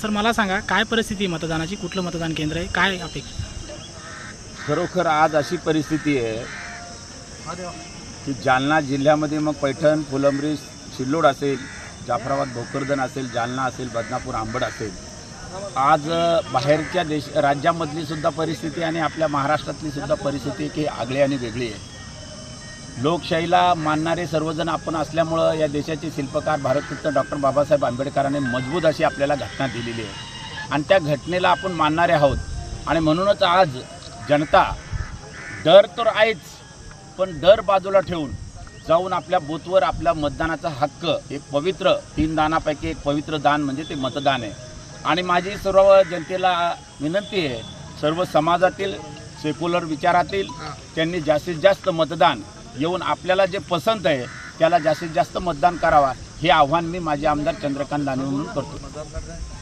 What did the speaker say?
Sir मला सांगा काय परिस्थिती आहे मतदानाची? कुठलं मतदान केंद्र आहे? काय अपेक्षा? खरोखर आज अशी परिस्थिती आहे की जालना जिल्ह्यामध्ये मग पैठण फुलंब्री सिल्लोड असेल जाफराबाद भोकरदन असेल जालना असेल बदनापूर आंबड असेल. आज बाहेरच्या देश राज्यामधली सुद्धा परिस्थिती आणि आपल्या महाराष्ट्रातली सुद्धा परिस्थिती की आगळी आणि वेगळी आहे. लोकशाहीला मानणारे सर्वजण आपण असल्यामुळं या देशाचे शिल्पकार भारतरत्न डॉक्टर बाबासाहेब आंबेडकरांनी मजबूत अशी आपल्याला घटना दिलेली आहे. आणि त्या घटनेला आपण मानणारे आहोत. आणि म्हणूनच आज जनता डर तर आहेच पण डर बाजूला ठेवून जाऊन आपल्या बूथवर आपल्या मतदानाचा हक्क एक पवित्र तीन दानापैकी एक पवित्र दान म्हणजे ते मतदान आहे. आणि माझी सर्व जनतेला विनंती आहे सर्व समाजातील सेक्युलर विचारातील त्यांनी जास्तीत जास्त मतदान येऊन आपल्याला जे पसंत आहे त्याला जास्तीत जास्त मतदान करावा हे आव्हान मी माझे आमदार चंद्रकांत दानवे म्हणून करतो.